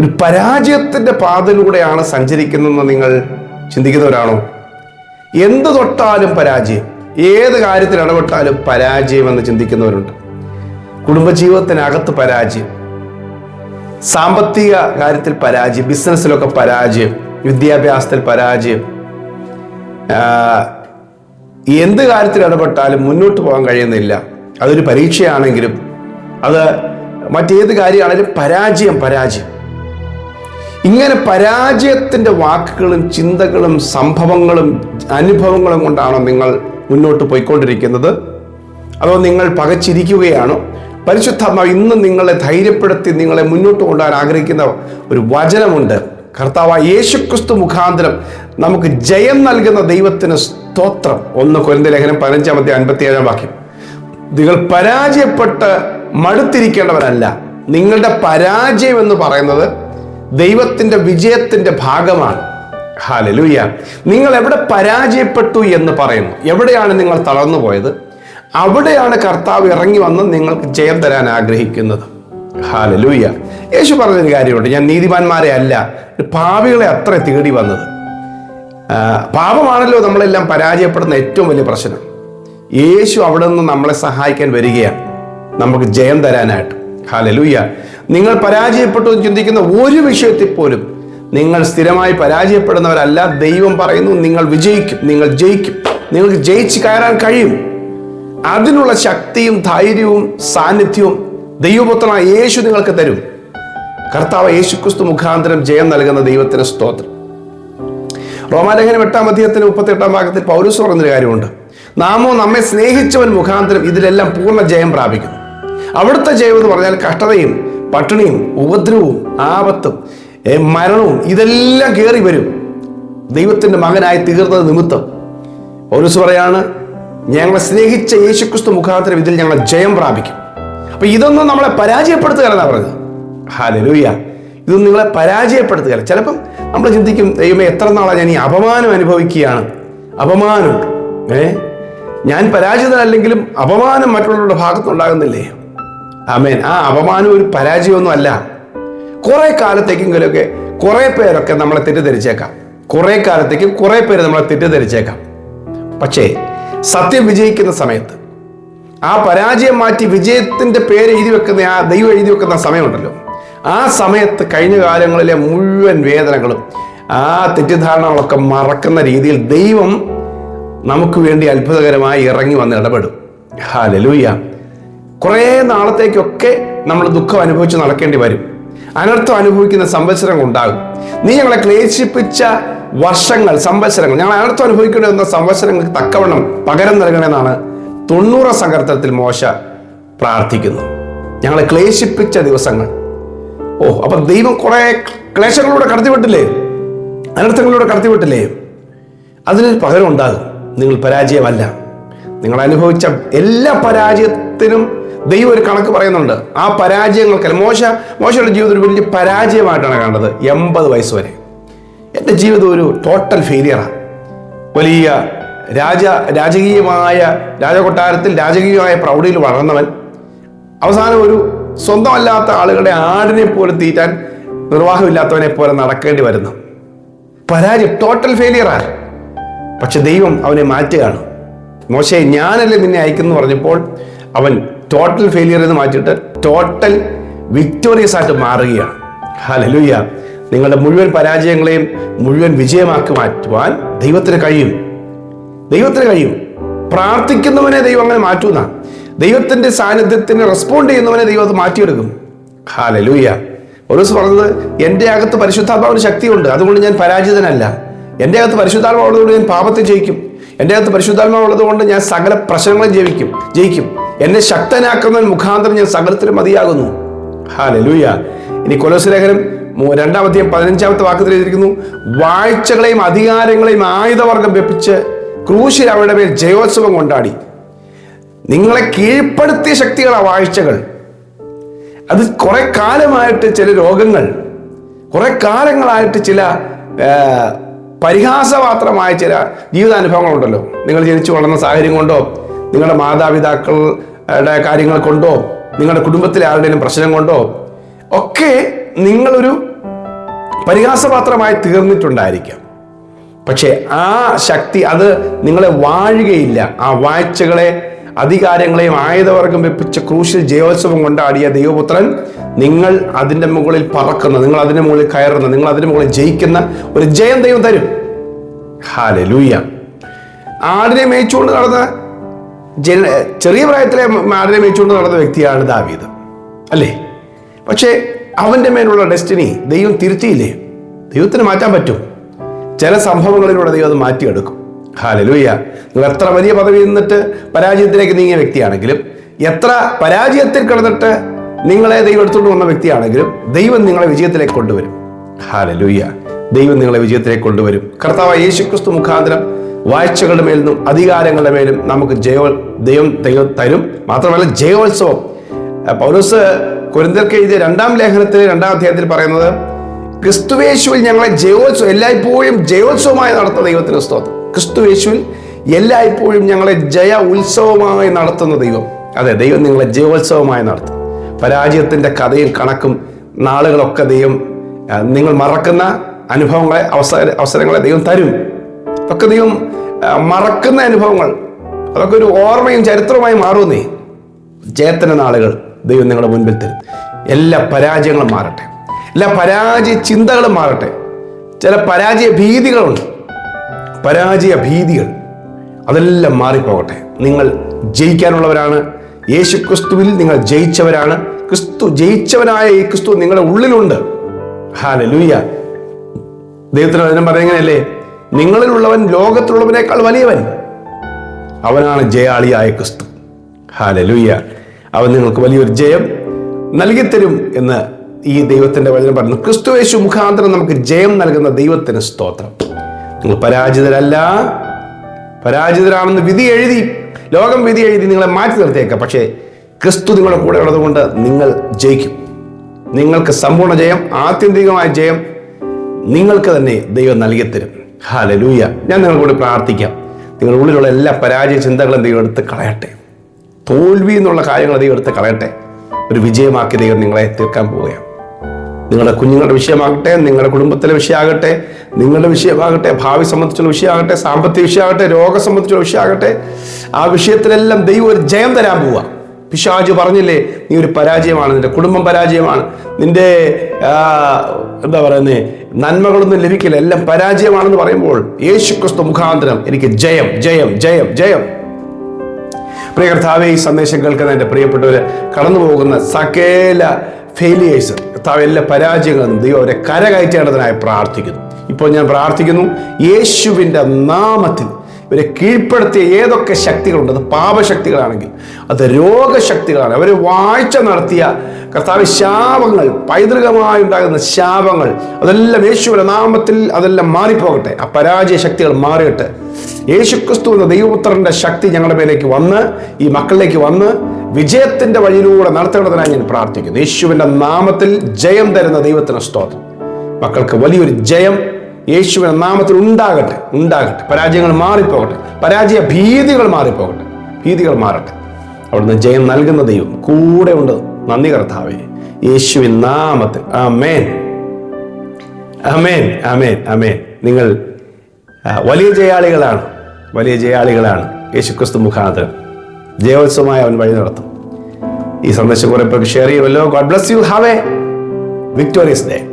ഒരു പരാജയത്തിന്റെ പാതയിലൂടെയാണ് സഞ്ചരിക്കുന്നതെന്ന് നിങ്ങൾ ചിന്തിക്കുന്നവരാണോ എന്ത് തൊട്ടാലും പരാജയം. ഏത് കാര്യത്തിൽ ഇടപെട്ടാലും പരാജയം എന്ന് ചിന്തിക്കുന്നവരുണ്ട്. കുടുംബജീവിതത്തിനകത്ത് പരാജയം. സാമ്പത്തിക കാര്യത്തിൽ പരാജയം. ബിസിനസ്സിലൊക്കെ പരാജയം. വിദ്യാഭ്യാസത്തിൽ പരാജയം. എന്ത് കാര്യത്തിൽ ഇടപെട്ടാലും മുന്നോട്ട് പോകാൻ കഴിയുന്നില്ല. അതൊരു പരീക്ഷയാണെങ്കിലും അത് മറ്റേത് കാര്യമാണെങ്കിലും പരാജയം പരാജയം. ഇങ്ങനെ പരാജയത്തിന്റെ വാക്കുകളും ചിന്തകളും സംഭവങ്ങളും അനുഭവങ്ങളും കൊണ്ടാണോ നിങ്ങൾ മുന്നോട്ട് പോയിക്കൊണ്ടിരിക്കുന്നത്? അതോ നിങ്ങൾ പകച്ചിരിക്കുകയാണോ? പരിശുദ്ധാത്മാവ് ഇന്ന് നിങ്ങളെ ധൈര്യപ്പെടുത്തി നിങ്ങളെ മുന്നോട്ട് കൊണ്ടുപോകാൻ ആഗ്രഹിക്കുന്ന ഒരു വചനമുണ്ട്. കർത്താവ് യേശുക്രിസ്തു മുഖാന്തരം നമുക്ക് ജയം നൽകുന്ന ദൈവത്തിന് സ്തോത്രം. ഒന്ന് കൊരിന്ത ലേഖനം പതിനഞ്ചാമത്തെ അൻപത്തി ഏഴാം വാക്യം. നിങ്ങൾ പരാജയപ്പെട്ട് മടുത്തിരിക്കേണ്ടവരല്ല. നിങ്ങളുടെ പരാജയം എന്ന് പറയുന്നത് ദൈവത്തിന്റെ വിജയത്തിന്റെ ഭാഗമാണ്. ഹാലലൂയ നിങ്ങൾ എവിടെ പരാജയപ്പെട്ടു എന്ന് പറയുന്നു. എവിടെയാണ് നിങ്ങൾ തളർന്നു പോയത്? അവിടെയാണ് കർത്താവ് ഇറങ്ങി വന്ന് നിങ്ങൾക്ക് ജയം തരാൻ ആഗ്രഹിക്കുന്നത്. ഹാലലൂയ യേശു പറഞ്ഞൊരു കാര്യമുണ്ട്. ഞാൻ നീതിമാന്മാരെ അല്ല പാവികളെ അത്ര തേടി വന്നത്. പാപമാണല്ലോ നമ്മളെല്ലാം പരാജയപ്പെടുന്ന ഏറ്റവും വലിയ പ്രശ്നം. യേശു അവിടെ നിന്ന് നമ്മളെ സഹായിക്കാൻ വരികയാണ്. നമുക്ക് ജയം തരാനായിട്ട്. ഹാലലൂയ നിങ്ങൾ പരാജയപ്പെട്ടു എന്ന് ചിന്തിക്കുന്ന ഒരു വിഷയത്തിൽ പോലും നിങ്ങൾ സ്ഥിരമായി പരാജയപ്പെടുന്നവരല്ല. ദൈവം പറയുന്നു നിങ്ങൾ വിജയിക്കും നിങ്ങൾ ജയിക്കും നിങ്ങൾക്ക് ജയിച്ച് കയറാൻ കഴിയും. അതിനുള്ള ശക്തിയും ധൈര്യവും സാന്നിധ്യവും ദൈവപുത്രനായ യേശു നിങ്ങൾക്ക് തരും. കർത്താവ് യേശുക്രിസ്തു മുഖാന്തരം ജയം നൽകുന്ന ദൈവത്തിന് സ്തോത്രം. റോമാലേഖനം എട്ടാം അധ്യായത്തിന് മുപ്പത്തി എട്ടാം ഭാഗത്തിൽ പൗരസ് പറഞ്ഞൊരു കാര്യമുണ്ട്. നാമോ നമ്മെ സ്നേഹിച്ചവൻ മുഖാന്തരം ഇതിലെല്ലാം പൂർണ ജയം പ്രാപിക്കുന്നു. അവിടുത്തെ ജയം എന്ന് പറഞ്ഞാൽ കഷ്ടതയും പട്ടിണിയും ഉപദ്രവവും ആപത്തും മരണവും ഇതെല്ലാം കയറി വരും. ദൈവത്തിന്റെ മകനായി തീർന്നത് നിമിത്തം. പൗരസ് പറയാണ് ഞങ്ങളെ സ്നേഹിച്ച യേശുക്രിസ്തു മുഖാന്തരം ഇതിൽ ഞങ്ങൾ ജയം പ്രാപിക്കും. അപ്പൊ ഇതൊന്നും നമ്മളെ പരാജയപ്പെടുത്തുകയല്ല പറഞ്ഞത്. ഹാലലൂയ ഇതൊന്നും നിങ്ങളെ പരാജയപ്പെടുത്തുകയല്ല. ചിലപ്പം നമ്മൾ ചിന്തിക്കും ദൈവമേ എത്ര നാളാണ് ഞാൻ ഈ അപമാനം അനുഭവിക്കുകയാണ്? അപമാനം ഏ? ഞാൻ പരാജിതനല്ലെങ്കിലും അപമാനം മറ്റുള്ളവരുടെ ഭാഗത്തുണ്ടാകുന്നില്ലേ ആമേൻ. ആ അപമാനം ഒരു പരാജയമൊന്നും അല്ല. കുറെ കാലത്തേക്കെങ്കിലൊക്കെ കുറെ പേരൊക്കെ നമ്മളെ തെറ്റിദ്ധരിച്ചേക്കാം. കുറെ കാലത്തേക്ക് കുറെ പേര് നമ്മളെ തെറ്റിദ്ധരിച്ചേക്കാം. പക്ഷേ സത്യം വിജയിക്കുന്ന സമയത്ത് ആ പരാജയം മാറ്റി വിജയത്തിന്റെ പേര് എഴുതി വെക്കുന്ന ആ ദൈവം എഴുതി വെക്കുന്ന സമയമുണ്ടല്ലോ. ആ സമയത്ത് കഴിഞ്ഞ കാലങ്ങളിലെ മുഴുവൻ വേദനകളും ആ തെറ്റിദ്ധാരണകളൊക്കെ മറക്കുന്ന രീതിയിൽ ദൈവം നമുക്ക് വേണ്ടി അത്ഭുതകരമായി ഇറങ്ങി വന്ന് ഇടപെടും. ഹാലലൂയ കുറേ നാളത്തേക്കൊക്കെ നമ്മൾ ദുഃഖം അനുഭവിച്ച് നടക്കേണ്ടി വരും. അനർത്ഥം അനുഭവിക്കുന്ന സംവത്സരങ്ങൾ ഉണ്ടാകും. നീ ഞങ്ങളെ ക്ലേശിപ്പിച്ച വർഷങ്ങൾ സംവത്സരങ്ങൾ ഞങ്ങൾ അനർത്ഥം അനുഭവിക്കേണ്ടി വന്ന സംവത്സരങ്ങൾക്ക് തക്കവണ്ണം പകരം നൽകണമെന്നാണ് തൊണ്ണൂറ് സങ്കർത്തനത്തിൽ മോശ പ്രാർത്ഥിക്കുന്നു. ഞങ്ങളെ ക്ലേശിപ്പിച്ച ദിവസങ്ങൾ. ഓ അപ്പൊ ദൈവം കുറെ ക്ലേശങ്ങളിലൂടെ കടത്തിവിട്ടില്ലേ? അനർത്ഥങ്ങളിലൂടെ കടത്തിവിട്ടില്ലേ? അതിനൊരു പകരം ഉണ്ടാകും. നിങ്ങൾ പരാജയമല്ല. നിങ്ങൾ അനുഭവിച്ച എല്ലാ പരാജയത്തിനും ദൈവം ഒരു കണക്ക് പറയുന്നുണ്ട്. ആ പരാജയങ്ങൾക്ക് മോശ മോശയുടെ ജീവിതം ഒരു വലിയ പരാജയമായിട്ടാണ് കണ്ടത് എൺപത് വയസ്സ് വരെ. എന്റെ ജീവിതം ഒരു ടോട്ടൽ ഫെയിലിയറാണ് വലിയ രാജ രാജകീയമായ രാജകൊട്ടാരത്തിൽ രാജകീയമായ പ്രൗഢിയിൽ വളർന്നവൻ അവസാനം ഒരു സ്വന്തമല്ലാത്ത ആളുകളുടെ ആടിനെ പോലെ തീറ്റാൻ നിർവാഹമില്ലാത്തവനെ പോലെ നടക്കേണ്ടി വരുന്നു. പരാജയം ടോട്ടൽ ഫെയിലിയറാണ് പക്ഷെ ദൈവം അവനെ മാറ്റുകയാണ്. മോശയെ ഞാനല്ലേ നിന്നെ അയക്കുന്നു പറഞ്ഞപ്പോൾ അവൻ ടോട്ടൽ ഫെയിലിയർ എന്ന് മാറ്റിയിട്ട് ടോട്ടൽ വിക്ടോറിയസ് ആയിട്ട് മാറുകയാണ്. ഹലലുയ്യ നിങ്ങളുടെ മുഴുവൻ പരാജയങ്ങളെയും മുഴുവൻ വിജയമാക്കി മാറ്റുവാൻ ദൈവത്തിന് കഴിയും. ദൈവത്തിന് കഴിയും. പ്രാർത്ഥിക്കുന്നവനെ ദൈവം അങ്ങനെ മാറ്റുന്ന. ദൈവത്തിന്റെ സാന്നിധ്യത്തിന് റെസ്പോണ്ട് ചെയ്യുന്നവനെ ദൈവം അത് മാറ്റിയെടുക്കും. ഹാലലൂയ ഒരു ദിവസം പറഞ്ഞത് എന്റെ അകത്ത് പരിശുദ്ധാത്മാവിന് ശക്തിയുണ്ട് അതുകൊണ്ട് ഞാൻ പരാജിതനല്ല. എന്റെ അകത്ത് പരിശുദ്ധാത്മാവുള്ളതുകൊണ്ട് ഞാൻ പാപത്തെ ജയിക്കും. എന്റെ അകത്ത് പരിശുദ്ധാത്മാവുള്ളതുകൊണ്ട് ഞാൻ സകല പ്രശ്നങ്ങളെ ജയിക്കും ജയിക്കും. എന്നെ ശക്തനാക്കുന്ന മുഖാന്തരം ഞാൻ സകലത്തിലും മതിയാകുന്നു. ഹാലലൂയ ഇനി കൊലോസലേഖനം രണ്ടാമത്തെയും പതിനഞ്ചാമത്തെ വാക്കത്തിൽ എഴുതിയിരിക്കുന്നു. വാഴ്ചകളെയും അധികാരങ്ങളെയും ആയുധവർഗം വെപ്പിച്ച് ക്രൂശിൽ അവരുടെ മേൽ ജയോത്സവം കൊണ്ടാടി. നിങ്ങളെ കീഴ്പ്പെടുത്തിയ ശക്തികളാണ് വാഴ്ചകൾ. അത് കുറെ കാലമായിട്ട് ചില രോഗങ്ങൾ കുറെ കാലങ്ങളായിട്ട് ചില പരിഹാസപാത്രമായ ചില ജീവിതാനുഭവങ്ങളുണ്ടല്ലോ. നിങ്ങൾ ജനിച്ചു വളർന്ന സാഹചര്യം കൊണ്ടോ നിങ്ങളുടെ മാതാപിതാക്കളുടെ കാര്യങ്ങൾ കൊണ്ടോ? നിങ്ങളുടെ കുടുംബത്തിലെ ആരുടെയും പ്രശ്നം കൊണ്ടോ? ഒക്കെ നിങ്ങളൊരു പരിഹാസപാത്രമായി തീർന്നിട്ടുണ്ടായിരിക്കാം. പക്ഷേ ആ ശക്തി അത് നിങ്ങളെ വാഴുകയില്ല. ആ വാഴ്ചകളെ അധികാരങ്ങളെയും ആയുധവർഗം വെപ്പിച്ച ക്രൂശിൽ ജയോത്സവം കൊണ്ടാടിയ ദൈവപുത്രൻ നിങ്ങൾ അതിന്റെ മുകളിൽ പറക്കുന്ന നിങ്ങൾ അതിന്റെ മുകളിൽ കയറുന്ന നിങ്ങൾ അതിന്റെ മുകളിൽ ജയിക്കുന്ന ഒരു ജയം ദൈവം തരും. ഹാലെ ലൂയ ആടിനെ മേയിച്ചുകൊണ്ട് നടന്ന ജന ചെറിയ പ്രായത്തിലെ മാറിനെ മേച്ചുകൊണ്ട് നടന്ന വ്യക്തിയാണ് ദാവീദ്. അല്ലേ? പക്ഷേ അവന്റെ മേലുള്ള ഡെസ്റ്റിനി ദൈവം തിരുത്തിയില്ലേ? ദൈവത്തിന് മാറ്റാൻ പറ്റും. ചില സംഭവങ്ങളിലൂടെ ദൈവം അത് മാറ്റിയെടുക്കും. ഹാലലൂയ്യ. നിങ്ങൾ എത്ര വലിയ പദവി നിന്നിട്ട് പരാജയത്തിലേക്ക് നീങ്ങിയ വ്യക്തിയാണെങ്കിലും എത്ര പരാജയത്തിൽ കിടന്നിട്ട് നിങ്ങളെ ദൈവം എടുത്തുകൊണ്ട് വന്ന വ്യക്തിയാണെങ്കിലും ദൈവം നിങ്ങളെ വിജയത്തിലേക്ക് കൊണ്ടുവരും. ഹാലലൂയ്യ. ദൈവം നിങ്ങളെ വിജയത്തിലേക്ക് കൊണ്ടുവരും. കർത്താവ് യേശുക്രിസ്തു മുഖാന്തരം വാഴ്ചകളുടെ മേലും അധികാരങ്ങളുടെ മേലും നമുക്ക് ജയോ ദൈവം ദൈവം തരും. മാത്രമല്ല ജയോത്സവം. പൗലോസ് കുരിന്തർക്ക് എഴുതിയ രണ്ടാം ലേഖനത്തിൽ രണ്ടാം അധ്യായത്തിൽ പറയുന്നത് ക്രിസ്തുവേശുവിൽ ഞങ്ങളെ ജയോത്സവം എല്ലായ്പ്പോഴും ജയോത്സവമായി നടത്തുന്ന ദൈവത്തിന് സ്തോത്രം. ക്രിസ്തുവേശുവിൽ എല്ലായ്പ്പോഴും ഞങ്ങളെ ജയ ഉത്സവമായി നടത്തുന്ന ദൈവം. അതെ ദൈവം നിങ്ങളെ ജയോത്സവമായി നടത്തും. പരാജയത്തിന്റെ കഥയും കണക്കും നാളുകളൊക്കെ ദൈവം നിങ്ങൾ മറക്കുന്ന അനുഭവങ്ങളെ അവസര അവസരങ്ങളെ ദൈവം തരും. അതൊക്കെ ദൈവം മറക്കുന്ന അനുഭവങ്ങൾ. അതൊക്കെ ഒരു ഓർമ്മയും ചരിത്രവുമായി മാറുന്നേ ചേത്തന നാളുകൾ ദൈവം നിങ്ങളുടെ മുൻപിൽ തരും. എല്ലാ പരാജയങ്ങളും മാറട്ടെ. എല്ലാ പരാജയ ചിന്തകളും മാറട്ടെ. ചില പരാജയ ഭീതികളുണ്ട്. പരാജയ ഭീതികൾ അതെല്ലാം മാറിപ്പോകട്ടെ. നിങ്ങൾ ജയിക്കാനുള്ളവരാണ്. യേശു ക്രിസ്തുവിൽ നിങ്ങൾ ജയിച്ചവരാണ്. ക്രിസ്തു ജയിച്ചവനായ ഈ ക്രിസ്തു നിങ്ങളുടെ ഉള്ളിലുണ്ട്. ഹാല ലൂയ ദൈവത്തിന് വചനം പറയുന്നതല്ലേ? നിങ്ങളിലുള്ളവൻ ലോകത്തിലുള്ളവനേക്കാൾ വലിയവൻ. അവനാണ് ജയാളിയായ ക്രിസ്തു. ഹാലലുയ്യ അവൻ നിങ്ങൾക്ക് വലിയൊരു ജയം നൽകിത്തരും എന്ന് ഈ ദൈവത്തിന്റെ വചനം പറയുന്നു. ക്രിസ്തുവേശു മുഖാന്തരം നമുക്ക് ജയം നൽകുന്ന ദൈവത്തിന് സ്തോത്രം. നിങ്ങൾ പരാജിതരല്ല. പരാജിതരാണെന്ന് വിധി എഴുതി ലോകം വിധി എഴുതി നിങ്ങളെ മാറ്റി നിർത്തിയേക്കാം. പക്ഷേ ക്രിസ്തു നിങ്ങളുടെ കൂടെ ഉള്ളതുകൊണ്ട് നിങ്ങൾ ജയിക്കും. നിങ്ങൾക്ക് സമ്പൂർണ ജയം ആത്യന്തികമായ ജയം നിങ്ങൾക്ക് തന്നെ ദൈവം നൽകിത്തരും. ഹാലലൂയ. ഞാൻ നിങ്ങളോട് പ്രാർത്ഥിക്കാം. നിങ്ങളുടെ ഉള്ളിലുള്ള എല്ലാ പരാജയ ചിന്തകളും ദൈവം എടുത്ത് കളയട്ടെ. തോൽവി എന്നുള്ള കാര്യങ്ങൾ ദൈവം എടുത്ത് കളയട്ടെ. ഒരു വിജയമാക്കി ദൈവം നിങ്ങളെ തീർക്കാൻ പോവുകയാണ്. നിങ്ങളുടെ കുഞ്ഞുങ്ങളുടെ വിഷയമാകട്ടെ നിങ്ങളുടെ കുടുംബത്തിലെ വിഷയമാകട്ടെ നിങ്ങളുടെ വിഷയമാകട്ടെ ഭാവി സംബന്ധിച്ചുള്ള വിഷയമാകട്ടെ സാമ്പത്തിക വിഷയമാകട്ടെ രോഗം സംബന്ധിച്ചുള്ള വിഷയമാകട്ടെ ആ വിഷയത്തിലെല്ലാം ദൈവം ഒരു ജയം തരാൻ പോവുക. പിശാജ് പറഞ്ഞില്ലേ നീ ഒരു പരാജയമാണ് നിന്റെ കുടുംബം പരാജയമാണ് നിന്റെ എന്താ പറയുന്നത് നന്മകളൊന്നും ലഭിക്കില്ല എല്ലാം പരാജയമാണെന്ന് പറയുമ്പോൾ യേശു ക്രിസ്തു മുഖാന്തരം എനിക്ക് ജയം ജയം ജയം ജയം. പ്രിയ കർത്താവെ ഈ സന്ദേശം കേൾക്കുന്ന എന്റെ പ്രിയപ്പെട്ടവര് കടന്നു പോകുന്ന സകല ഫെയിലിയേഴ്സ് കർത്താവ് എല്ലാ പരാജയങ്ങളും ദൈവം അവരെ കരകയറ്റേണ്ടതിനായി പ്രാർത്ഥിക്കുന്നു. ഇപ്പോൾ ഞാൻ പ്രാർത്ഥിക്കുന്നു യേശുവിന്റെ നാമത്തിൽ ഇവരെ കീഴ്പ്പെടുത്തിയ ഏതൊക്കെ ശക്തികളുണ്ട് അത് പാപശക്തികളാണെങ്കിൽ അത് രോഗശക്തികളാണ്. അവർ വായിച്ച നടത്തിയ കർത്താവ് ശാപങ്ങൾ പൈതൃകമായി ഉണ്ടാകുന്ന ശാപങ്ങൾ അതെല്ലാം യേശുവിന്റെ നാമത്തിൽ അതെല്ലാം മാറിപ്പോകട്ടെ. ആ പരാജയ ശക്തികൾ മാറിയിട്ട് യേശുക്രിസ്തു എന്ന ദൈവപുത്രന്റെ ശക്തി ഞങ്ങളുടെ മേലേക്ക് വന്ന് ഈ മക്കളിലേക്ക് വന്ന് വിജയത്തിന്റെ വഴിയിലൂടെ നടത്തേണ്ടതിനായി ഞാൻ പ്രാർത്ഥിക്കുന്നു. യേശുവിന്റെ നാമത്തിൽ ജയം തരുന്ന ദൈവത്തിന് സ്തോത്രം. മക്കൾക്ക് വലിയൊരു ജയം യേശുവിന്റെ നാമത്തിൽ ഉണ്ടാകട്ടെ ഉണ്ടാകട്ടെ. പരാജയങ്ങൾ മാറിപ്പോകട്ടെ. പരാജയ ഭീതികൾ മാറിപ്പോകട്ടെ. ഭീതികൾ മാറട്ടെ. അവിടുന്ന് ജയം നൽകുന്ന ദൈവം കൂടെ ഉണ്ട്. നന്ദി കർത്താവേ. യേശുവിൻ നാമത്തിൽ. അമേൻ മേൻ അമേൻ അമേൻ അമേൻ നിങ്ങൾ വലിയ ജയാളികളാണ്. വലിയ ജയാളികളാണ്. യേശുക്രിസ്തു മുഖാന്തരം. ജയോത്സവമായി അവൻ വഴി നടത്തും. ഈ സന്ദേശം കുറെ പേർക്ക് ഷെയർ ചെയ്യുമല്ലോ. God bless you have a victorious day